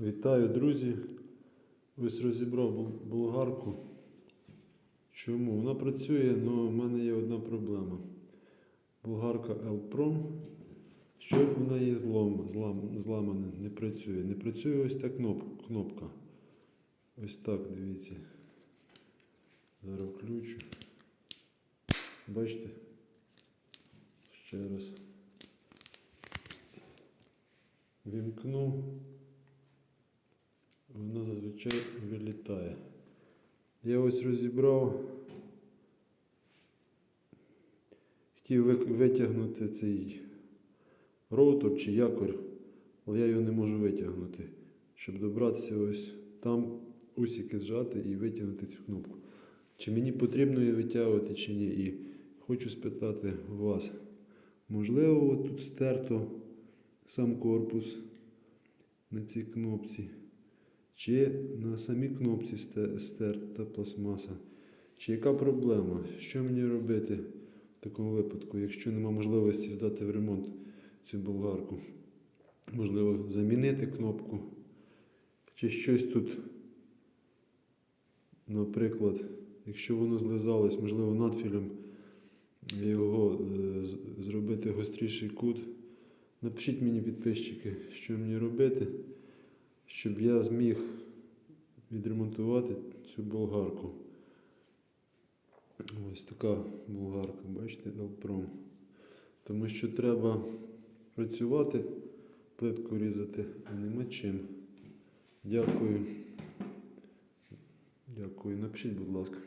Вітаю, друзі! Ось розібрав болгарку. Чому? Вона працює, але в мене є одна проблема. Болгарка Elprom. Щось в неї злом, злам, зламане, не працює. Не працює ось та кноп, кнопка. Ось так, дивіться. Зараз включу. Бачите? Ще раз. Вімкну. Зазвичай вилітає. Я ось розібрав. Хотів витягнути цей роутер чи якорь, але я його не можу витягнути. Щоб добратися ось там усіки зжати і витягнути цю кнопку. Чи мені потрібно її витягувати, чи ні. І хочу спитати вас. Можливо, тут стерто сам корпус на цій кнопці. Чи на самій кнопці сте- стерта пластмаса? Чи яка проблема? Що мені робити в такому випадку, якщо нема можливості здати в ремонт цю болгарку? Можливо, замінити кнопку? Чи щось тут, наприклад, якщо воно злизалось, можливо, надфілем його е, зробити гостріший кут. Напишіть мені, підписчики, що мені робити, щоб я зміг відремонтувати цю болгарку. Ось така болгарка, бачите, Елпром. Тому що треба працювати, плитку різати, а нема чим. Дякую. Дякую. Напишіть, будь ласка.